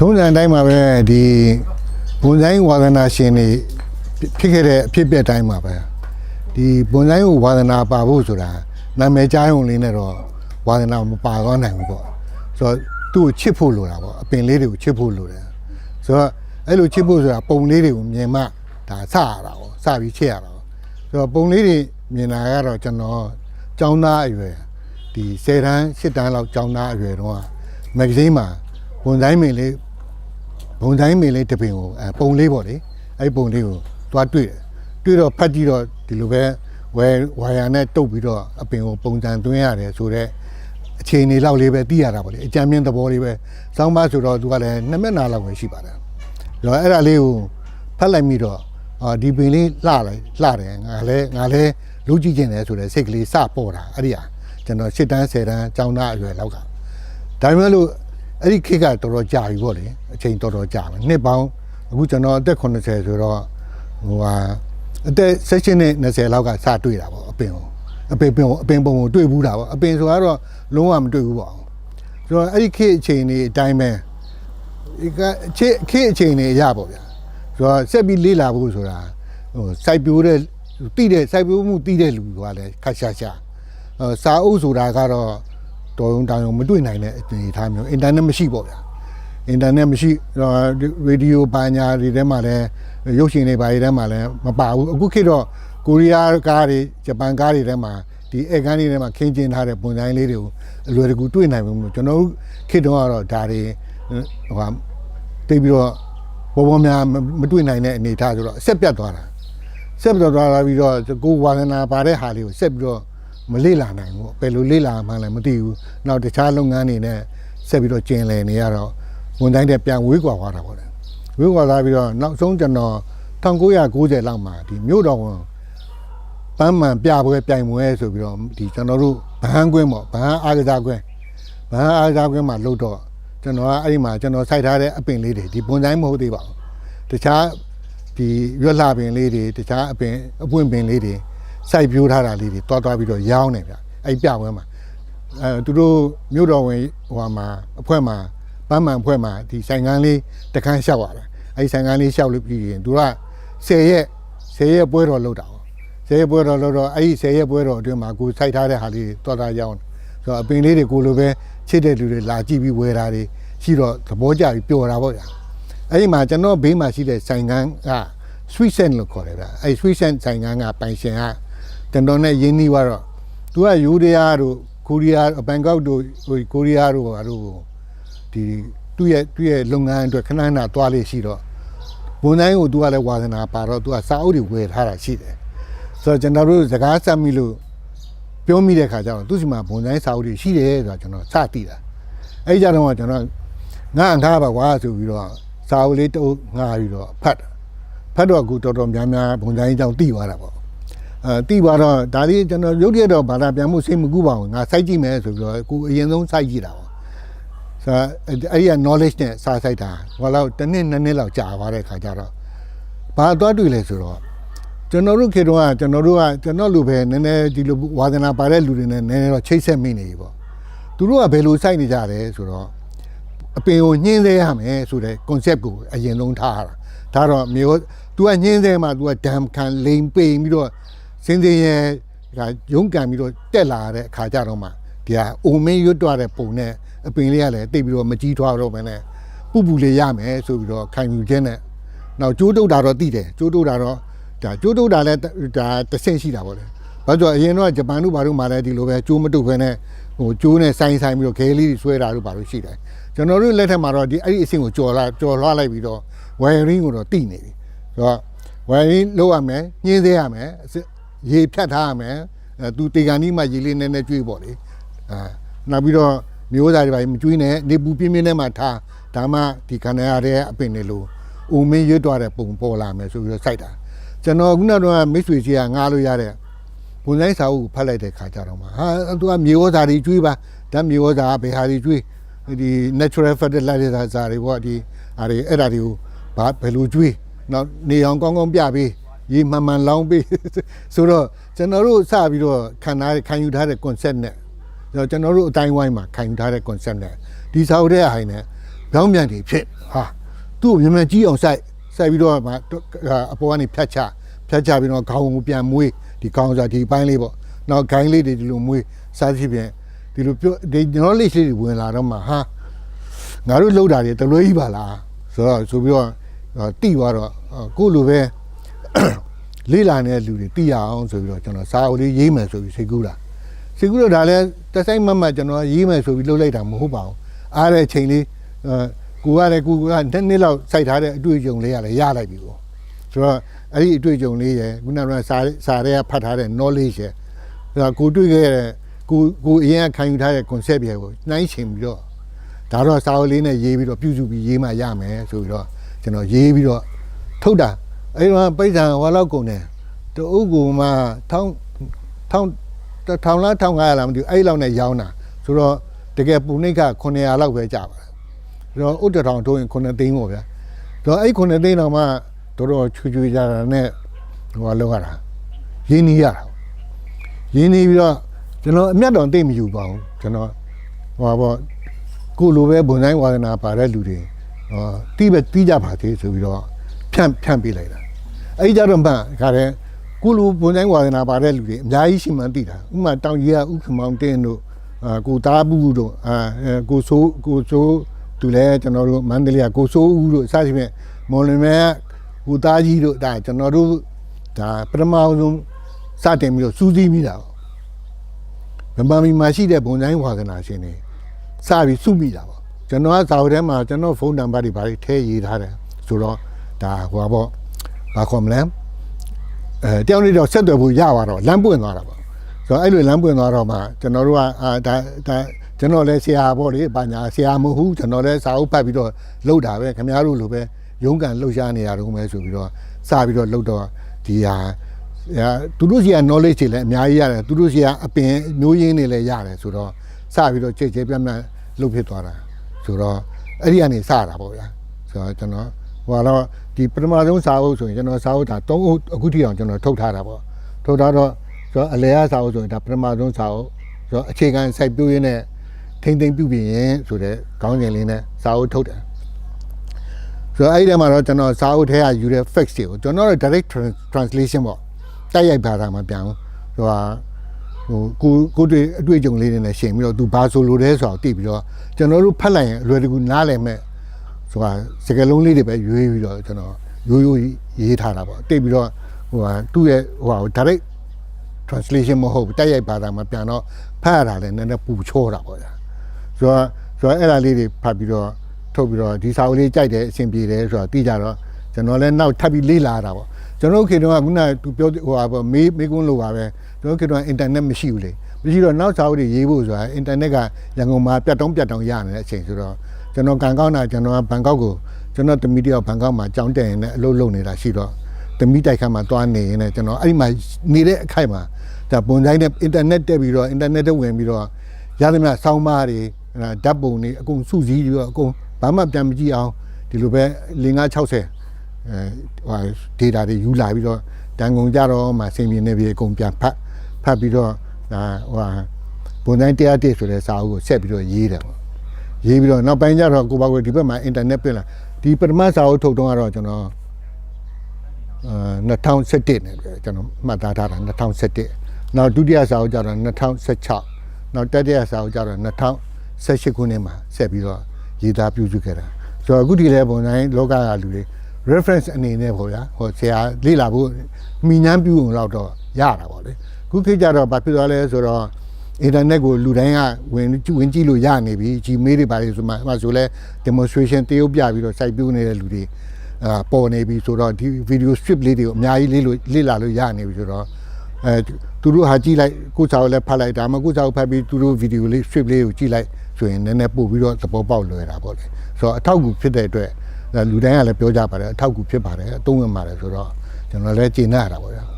ထုံးစံအတိုင်းမှာပဲဒီဘုံဆိုင်ဝါသနာရှင်တွေဖြစ်ခဲ့တဲ့အဖြစ်အပျက်တိုင်းမှာပဲဒီဘုံဆိုင်ကိုဝါသနာပါဖို့ဆိုတာနာမည်ကြားရုံလေးနဲ့တော့ဝါသနာမပါသွားနိုင်ဘူးပေါ့ဆိုတော့သူ့ကိုချစ်ဖို့လိုတာပေါ့အပင်လေးတွေကိုချစ်ဖို့လိုတယ်ဆိုတော့အဲ့လိုချစ်ဖို့ဆိုတာပုံလေးတွေကိုမြင်မှဒါစရတာပေါ့စပြီးချစ်ရတာပေါ့ဆိုတော့ပုံလေးတွေမြင်လာကတော့ကျွန်တော်ကျောင်းသားအရွယ်ဒီ10တန်း10တန်းလောက်ကျောင်းသားအရွယ်တော့မဂ္ဂဇင်းမှာဘုံဆိုင်မင်းလေး ဘုံတိုင်းမင်းလေးတစ်ပင်ကိုအဲပုံလေးပေါ့လေအဲ့ပုံလေးကိုသွားတွေ့တယ်တွေ့တော့ဖတ်ကြည့်တော့ဒီလိုပဲဝဲဝါယာနဲ့တုပ်ပြီးတော့အပင်ကိုပုံစံသွင်းရတယ်ဆိုတော့အခြေအနေလောက်လေးပဲသိရတာပေါ့လေအကြမ်းမြင့်သဘောလေးပဲစောင်းပါဆိုတော့သူကလည်းနှစ်မျက်နှာလောက်ပဲရှိပါတယ်ဒါတော့အဲ့ဒါလေးကိုဖတ်လိုက်ပြီးတော့အာဒီပင်လေးလှလိုက်လှတယ်ငါလည်းငါလည်းလူကြည့်ကျင်တယ်ဆိုတဲ့စိတ်ကလေးစပေါ်တာအဲ့ဒီဟာကျွန်တော်၈တန်း10တန်းကျောင်းသားအရွယ်လောက်ကဒါပေမဲ့လို့ အဲ့ဒီခေတ်ကတော်တော်ကြာပြီပေါ့လေအချိန်တော်တော်ကြာပြီနှစ်ပေါင်းအခုကျွန်တော်အသက်80ဆိုတော့ဟိုဟာအသက်16နဲ့20လောက်ကစတွေ့တာပေါ့အပင်ကိုအပင်ပင်ကိုအပင်ပုံကိုတွေ့ဘူးတာပေါ့အပင်ဆိုတော့လုံးဝမတွေ့ဘူးပေါ့ဆိုတော့အဲ့ဒီခေတ်အချိန်တွေအတိုင်းပဲဒီကခေတ်ခေတ်အချိန်တွေရပေါ့ဗျာဆိုတော့ဆက်ပြီးလေ့လာဖို့ဆိုတာဟိုစိုက်ပျိုးတဲ့တိတဲ့စိုက်ပျိုးမှုတိတဲ့လူကလည်းခက်ရှာရှာဟိုစာအုပ်ဆိုတာကတော့ တော်ရုံတောင်ရုံမတွေ့နိုင်တဲ့အနေအထားမျိုးအင်တာနက်မရှိပေါ့ဗျာအင်တာနက်မရှိရေဒီယိုပါညာတွေထဲမှာလည်းရုပ်ရှင်တွေပါတွေထဲမှာလည်းမပါဘူးအခုခေတ်တော့ကိုရီးယားကားတွေဂျပန်ကားတွေထဲမှာဒီအဲကန်းတွေထဲမှာခင်းကျင်းထားတဲ့ပုံစံလေးတွေကိုအလွယ်တကူတွေ့နိုင်မှာမလို့ကျွန်တော်တို့ခေတ်တုန်းကတော့ဒါတွေဟိုဟာတိတ်ပြီးတော့ဘောဘောများမတွေ့နိုင်တဲ့အနေအထားဆိုတော့အဆက်ပြတ်သွားတာဆက်ပြီးတော့သွားလာပြီးတော့ကိုယ်ဝါသနာပါတဲ့ဟာလေးကိုဆက်ပြီးတော့ မလေ့လာနိုင်ဘူးဘယ်လိုလေ့လာမှန်းလည်းမသိဘူးနောက်တခြားလုပ်ငန်းတွေနဲ့ဆက်ပြီးတော့ကျင်လည်နေရတော့ဝန်တိုင်းတဲ့ပြန်ဝေးကွာသွားတာပေါ့လေဝေးကွာသွားပြီးတော့နောက်ဆုံးကျွန်တော်1990လောက်မှာဒီမြို့တော်ဝန်ပန်းမှန်ပြပွဲပြိုင်ပွဲဆိုပြီးတော့ဒီကျွန်တော်တို့ဗဟန်းကွင်းပေါ့ဗဟန်းအားကစားကွင်းဗဟန်းအားကစားကွင်းမှာလှုပ်တော့ကျွန်တော်ကအဲ့ဒီမှာကျွန်တော်စိုက်ထားတဲ့အပင်လေးတွေဒီဝန်တိုင်းမဟုတ်သေးပါဘူးတခြားဒီရွက်လှပင်လေးတွေတခြားအပင်အပွင့်ပင်လေးတွေ စိုက်ပျိုးထားတာလေးတွေတွားတွားပြီးတော့ရောင်းနေဗျအဲ့ပြပွဲမှာအဲသူတို့မြို့တော်ဝင်ဟိုဟာမှာအဖွဲ့မှာပန်းမှန်အဖွဲ့မှာဒီဆိုင်ကန်းလေးတခန်းလျှောက်ရတာအဲ့ဆိုင်ကန်းလေးလျှောက်လို့ပြီးရင်သူက10ရက်10ရက်ပွဲတော်လုပ်တာပေါ့10ရက်ပွဲတော်လုပ်တော့အဲ့ဒီ10ရက်ပွဲတော်အတွင်းမှာကိုစိုက်ထားတဲ့ဟာလေးတွေတွားတွားရောင်းဆိုတော့အပင်လေးတွေကိုလိုပဲချစ်တဲ့လူတွေလာကြည့်ပြီးဝယ်တာတွေရှိတော့သဘောကျပြီးပျော်တာပေါ့ဗျာအဲ့ဒီမှာကျွန်တော်ဘေးမှာရှိတဲ့ဆိုင်ကန်းက Sweet Scent လို့ခေါ်တယ်ဗျအဲ့ Sweet Scent ဆိုင်ကန်းကပိုင်ရှင်က ကျွန်တော်နဲ့ရင်းနှီးသွားတော့သူကယူရီးယားတို့ကိုရီးယားဘန်ကောက်တို့ဟိုကိုရီးယားတို့ဘာတို့ဒီသူ့ရဲ့သူ့ရဲ့လုပ်ငန်းအတွက်ခဏခဏသွားလေးရှိတော့ဘုံတိုင်းကိုသူကလည်းဝါသနာပါတော့သူကစာအုပ်တွေဝယ်ထားတာရှိတယ်ဆိုတော့ကျွန်တော်တို့စကားဆက်မိလို့ပြောမိတဲ့ခါကျတော့သူ့စီမှာဘုံတိုင်းစာအုပ်တွေရှိတယ်ဆိုတော့ကျွန်တော်စသိတာအဲ့ဒီကြတော့ကျွန်တော်ငါအငါပါကွာဆိုပြီးတော့စာအုပ်လေးတုပ်ငါပြီးတော့ဖတ်တာဖတ်တော့အခုတော်တော်များများဘုံတိုင်းအကြောင်းသိသွားတာပေါ့ အဲသိသွားတော့ဒါလေးကျွန်တော်ရုပ်တရက်တော့ဘာသာပြန်မှုစိတ်မကူပါဘူးငါစိုက်ကြည့်မယ်ဆိုပြီးတော့အခုအရင်ဆုံးစိုက်ကြည့်တာပေါ့ဆိုတော့အဲ့ဒီက knowledge နဲ့စာစိုက်တာဟောလောက်တစ်နှစ်နှစ်နှစ်လောက်ကြာသွားတဲ့ခါကျတော့ဘာသွားတွေ့လဲဆိုတော့ကျွန်တော်တို့ခေတ္တကကျွန်တော်တို့ကကျွန်တော်လူပဲနည်းနည်းဒီလိုဝါသနာပါတဲ့လူတွေနဲ့နည်းနည်းတော့ချိတ်ဆက်မိနေပြီပေါ့သူတို့ကဘယ်လိုစိုက်နေကြတယ်ဆိုတော့အပင်ကိုညှင်းသေးရမယ်ဆိုတဲ့ concept ကိုအရင်ဆုံးထားတာဒါတော့မျိုး तू ကညှင်းသေးမှ तू ကဒမ်ခံလိန်ပိန်ပြီးတော့ စင်းစင်းရဲ့ကရုံးကန်ပြီးတော့တက်လာတဲ့အခါကြတော့မှဒီဟာအိုမင်းရွတ်တော့တဲ့ပုံနဲ့အပင်လေးကလည်းတိတ်ပြီးတော့မကြီးထွားတော့မနဲ့ပူပူလေးရမယ်ဆိုပြီးတော့ခံယူခြင်းနဲ့နောက်ကျိုးတုတ်တာတော့တိတယ်ကျိုးတုတ်တာတော့ဒါကျိုးတုတ်တာလည်းဒါတစ်ဆင့်ရှိတာပေါ့လေဘာလို့အရင်တော့ဂျပန်တို့ဘာတို့မှလည်းဒီလိုပဲကျိုးမတုတ်ဖဲနဲ့ဟိုကျိုးနဲ့ဆိုင်ဆိုင်ပြီးတော့ခဲလေးတွေဆွဲတာတို့ဘာလို့ရှိတယ်ကျွန်တော်တို့လက်ထက်မှာတော့ဒီအဲ့ဒီအဆင့်ကိုကြော်လာကြော်လွှားလိုက်ပြီးတော့ wiring ကိုတော့တိနေပြီဆိုတော့ wiring လုပ်ရမယ်ညှင်းသေးရမယ်အစစ် ရေဖြတ်ထားရမယ်အဲသူတေကန်ဒီမှာရေလေးနည်းနည်းကျွေးပေါ့လေအာနောက်ပြီးတော့မျိုးသားတွေပါမကျွေးနဲ့နေပူပြင်းပြင်းနဲ့မှထားဒါမှဒီခန္ဓာရတဲ့အပင်တွေလို့အုံမင်းရွတ်သွားတဲ့ပုံပေါ်လာမယ်ဆိုပြီးတော့စိုက်တာကျွန်တော်ခုနကတော့မိတ်ဆွေကြီးကငားလို့ရတဲ့ဘုံဆိုင်စာအုပ်ကိုဖတ်လိုက်တဲ့ခါကျတော့မှဟာသူကမြေဩဇာတွေကျွေးပါဓာတ်မြေဩဇာကဘယ်ဟာတွေကျွေးဒီ natural fertilizer ဇာတွေပေါ့ဒီဟာတွေအဲ့ဒါတွေကိုဘာဘယ်လိုကျွေးနောက်နေအောင်ကောင်းကောင်းပြပေး ရေမှန်မှန်လောင်းပေးဆိုတော့ကျွန်တော်တို့စပြီးတော့ခံထားခံယူထားတဲ့ concept နဲ့ကျွန်တော်တို့အတိုင်းဝိုင်းမှာခံယူထားတဲ့ concept နဲ့ဒီစာအုပ်တဲ့ဟိုင်းနဲ့ပြောင်းပြန်နေဖြစ်ဟာသူ့ကိုမြန်မြန်ကြီးအောင်စိုက်စိုက်ပြီးတော့မှအပေါ်ကနေဖြတ်ချဖြတ်ချပြီးတော့ခေါင်းကိုပြန်မွေးဒီခေါင်းစားဒီပိုင်းလေးပေါ့နောက်ဂိုင်းလေးတွေဒီလိုမွေးစားဖြစ်ပြန်ဒီလိုပြောဒီ knowledge လေးတွေဝင်လာတော့မှဟာငါတို့လှုပ်တာတွေတလွဲကြီးပါလားဆိုတော့ဆိုပြီးတော့တိသွားတော့ကိုယ့်လိုပဲ လေးလာနေတဲ့လူတွေသိရအောင်ဆိုပြီးတော့ကျွန်တော်စာအုပ်လေးရေးမယ်ဆိုပြီးစိတ်ကူးတာစိတ်ကူးတော့ဒါလည်းတစ်ဆိုင်မတ်မတ်ကျွန်တော်ရေးမယ်ဆိုပြီးလှုပ်လိုက်တာမဟုတ်ပါဘူးအားတဲ့အချိန်လေးအဲကိုကလည်းကိုကနှစ်နှစ်လောက်စိုက်ထားတဲ့အတွေ့အကြုံလေးရလည်းရလိုက်ပြီပေါ့ဆိုတော့အဲ့ဒီအတွေ့အကြုံလေးရယ်ခုနကစာစာတွေကဖတ်ထားတဲ့ knowledge ရယ်ဆိုတော့ကိုတွေ့ခဲ့တဲ့ကိုကိုအရင်ကခံယူထားတဲ့ concept တွေကိုနှိုင်းရှင်ပြီးတော့ဒါတော့စာအုပ်လေးနဲ့ရေးပြီးတော့ပြုစုပြီးရေးမှရမယ်ဆိုပြီးတော့ကျွန်တော်ရေးပြီးတော့ထုတ်တာ အဲ့တော့ပိဿံဟောလောက်ကုန်တယ်တအုပ်ကူမှထောင်းထောင်းထောင်လားထောင်900လားမသိဘူးအဲ့လောက်နဲ့ရောင်းတာဆိုတော့တကယ်ပူနိတ်က900လောက်ပဲကြပါတယ်ဆိုတော့ဥတ္တထောင်ထိုးရင်9သိန်းပေါ့ဗျာဆိုတော့အဲ့9သိန်းတော့မှတော်တော်ချွေချွေကြတာနဲ့ဟိုလောက်ရတာရင်းနှီးရတာရင်းနှီးပြီးတော့ကျွန်တော်အမျက်တော်သိမ့်မယူပါဘူးကျွန်တော်ဟိုပေါ့ကိုလိုပဲဘုံတိုင်းဝါဒနာပါတဲ့လူတွေဟောတီးပဲတီးကြပါသေးဆိုပြီးတော့ဖြန့်ဖြန့်ပေးလိုက်တာ အဲ့ဒီကြတော့မှခါတဲ့ကုလူဘုံတိုင်းဝါဒနာပါတဲ့လူတွေအများကြီးရှိမှန်းသိတာဥပမာတောင်ကြီးကဥက္ကမောင်တင်းတို့အာကိုသားဘူးတို့အာအဲကိုဆိုးကိုဆိုးသူလည်းကျွန်တော်တို့မန္တလေးကကိုဆိုးဦးတို့အစရှိမဲ့မော်လမြိုင်ကကိုသားကြီးတို့ဒါကျွန်တော်တို့ဒါပထမဆုံးစတင်ပြီးတော့စူးစီးမိတာပေါ့ဗမာပြည်မှာရှိတဲ့ဘုံတိုင်းဝါဒနာရှင်တွေစပြီးစုမိတာပေါ့ကျွန်တော်ကဇာတ်ထဲမှာကျွန်တော်ဖုန်းနံပါတ်တွေဘာတွေထည့်ရေးထားတယ်ဆိုတော့ဒါဟိုပါပေါ့ ဘာခေါ်မလဲအဲတယောက်နေ့တော့ဆက်သွယ်ဖို့ရသွားတော့လမ်းပွင့်သွားတာပေါ့ဆိုတော့အဲ့လိုလမ်းပွင့်သွားတော့မှကျွန်တော်တို့ကအာဒါဒါကျွန်တော်လည်းဆရာပေါ့လေဘာညာဆရာမဟုတ်ဘူးကျွန်တော်လည်းစာအုပ်ဖတ်ပြီးတော့လှုပ်တာပဲခင်ဗျားတို့လိုပဲရုန်းကန်လှုပ်ရှားနေရတော့မယ်ဆိုပြီးတော့စပြီးတော့လှုပ်တော့ဒီဟာအဲသူတို့စီက knowledge တွေလည်းအများကြီးရတယ်သူတို့စီကအပင်မျိုးရင်းတွေလည်းရတယ်ဆိုတော့စပြီးတော့ကြိတ်ကြိတ်ပြတ်ပြတ်လှုပ်ဖြစ်သွားတာဆိုတော့အဲ့ဒီကနေစတာပေါ့ဗျာဆိုတော့ကျွန်တော် ဟိုကတော့ဒီပထမဆုံးစာအုပ်ဆိုရင်ကျွန်တော်စာအုပ်ဒါ၃အုပ်အခုထိအောင်ကျွန်တော်ထုတ်ထားတာပေါ့ထုတ်ထားတော့ဆိုတော့အလဲရစာအုပ်ဆိုရင်ဒါပထမဆုံးစာအုပ်ဆိုတော့အခြေခံစိုက်ပျိုးရင်းနဲ့ထိမ့်သိမ့်ပြုပြင်ရင်ဆိုတဲ့ခေါင်းစဉ်လေးနဲ့စာအုပ်ထုတ်တယ်ဆိုတော့အဲ့ဒီထဲမှာတော့ကျွန်တော်စာအုပ်ထဲကယူတဲ့ facts တွေကိုကျွန်တော်တို့ direct trans- translation ပေါ့တိုက်ရိုက်ဘာသာမှာပြန်အောင်ဟိုဟာဟိုကိုကိုတွေ့အတွေ့အကြုံလေးတွေနဲ့ရှင်ပြီးတော့သူဘာဆိုလိုလဲဆိုတော့သိပြီးတော့ကျွန်တော်တို့ဖတ်လိုက်ရင်အလွယ်တကူနားလည်မဲ့ ဆိုတာစကလုံးလေးတွေပဲရွေးပြီးတော့ကျွန်တော်ရိုးရိုးရေးထားတာပေါ့တိတ်ပြီးတော့ဟိုဟာသူ့ရဲ့ဟိုဟာ direct translation မဟုတ်ဘူးတိုက်ရိုက်ဘာသာမှာပြန်တော့ဖတ်ရတာလည်းနည်းနည်းပူချောတာပေါ့ညာဆိုတော့ဆိုတော့အဲ့ဒါလေးတွေဖတ်ပြီးတော့ထုတ်ပြီးတော့ဒီစာအုပ်လေးကြိုက်တယ်အဆင်ပြေတယ်ဆိုတော့သိကြတော့ကျွန်တော်လည်းနောက်ထပ်ပြီးလေ့လာတာပေါ့ကျွန်တော်တို့ခေတ်တုန်းကခုနကသူပြောဟိုဟာပေါ့မေးမေးခွန်းလိုပါပဲကျွန်တော်တို့ခေတ်တုန်းကအင်တာနက်မရှိဘူးလေမရှိတော့နောက်စာအုပ်တွေရေးဖို့ဆိုတာအင်တာနက်ကရန်ကုန်မှာပြတ်တုံးပြတ်တုံးရနေတဲ့အချိန်ဆိုတော့ ကျွန်တော်ကန်ကောက်တာကျွန်တော်ကဘန်ကောက်ကိုကျွန်တော်တမီတယောက်ဘန်ကောက်မှာကြောင်းတက်ရင်လည်းအလုပ်လုပ်နေတာရှိတော့တမီတိုက်ခတ်မှာတွားနေရင်လည်းကျွန်တော်အဲ့ဒီမှာနေတဲ့အခိုက်မှာဒါပုံတိုင်းနဲ့အင်တာနက်တက်ပြီးတော့အင်တာနက်တက်ဝင်ပြီးတော့ရသမျှစောင်းမားတွေအဲ့ဒါဓာတ်ပုံတွေအကုန်စုစည်းပြီးတော့အကုန်ဘာမှပြန်မကြည့်အောင်ဒီလိုပဲ5960အဲဟို data တွေယူလာပြီးတော့တန်ကုန်ကြတော့မှစင်ပြင်းနေပြီးအကုန်ပြန်ဖတ်ဖတ်ပြီးတော့ဒါဟိုဟာပုံတိုင်းတရားတစ်ဆိုတဲ့စာအုပ်ကိုဆက်ပြီးတော့ရေးတယ်ပေါ့ ရေးပြီးတော့နောက်ပိုင်းကျတော့ကိုပါကိုဒီဘက်မှာအင်တာနက်ပြင်လာဒီပထမစာအုပ်ထုတ်တော့ကတော့ကျွန်တော်အာ2017နဲ့ပဲကျွန်တော်မှတ်သားထားတာ2017နောက်ဒုတိယစာအုပ်ကျတော့2016နောက်တတိယစာအုပ်ကျတော့2018ခုနှစ်မှာဆက်ပြီးတော့ရေးသားပြုစုခဲ့တာဆိုတော့အခုဒီလဲပုံတိုင်းလောကကလူတွေ reference အနေနဲ့ပေါ့ဗျာဟိုဆရာလေ့လာဖို့မိညာပြုအောင်တော့တော့ရတာပေါ့လေခုခေတ်ကျတော့ဘာဖြစ်သွားလဲဆိုတော့ အင်တာနက်ကိုလူတိုင်းကဝင်ဝင်ကြည့်လို့ရနေပြီ Gmail တွေပါလေဆိုမှအဲ့မှာဆိုလဲ demonstration တရုပ်ပြပြီးတော့ site ပြိုးနေတဲ့လူတွေအာပေါ်နေပြီဆိုတော့ဒီ video strip လေးတွေကိုအများကြီးလေးလို့လေ့လာလို့ရနေပြီဆိုတော့အဲသူတို့ဟာကြည့်လိုက်ကိုယ်စာကိုလည်းဖတ်လိုက်ဒါမှကိုယ်စာကိုဖတ်ပြီးသူတို့ video လေး strip လေးကိုကြည့်လိုက်ဆိုရင်နည်းနည်းပို့ပြီးတော့သဘောပေါက်လွယ်တာပေါ့လေဆိုတော့အထောက်အကူဖြစ်တဲ့အတွက်လူတိုင်းကလည်းပြောကြပါတယ်အထောက်အကူဖြစ်ပါတယ်အသုံးဝင်ပါတယ်ဆိုတော့ကျွန်တော်လည်းကျေနပ်ရတာပေါ့ဗျာ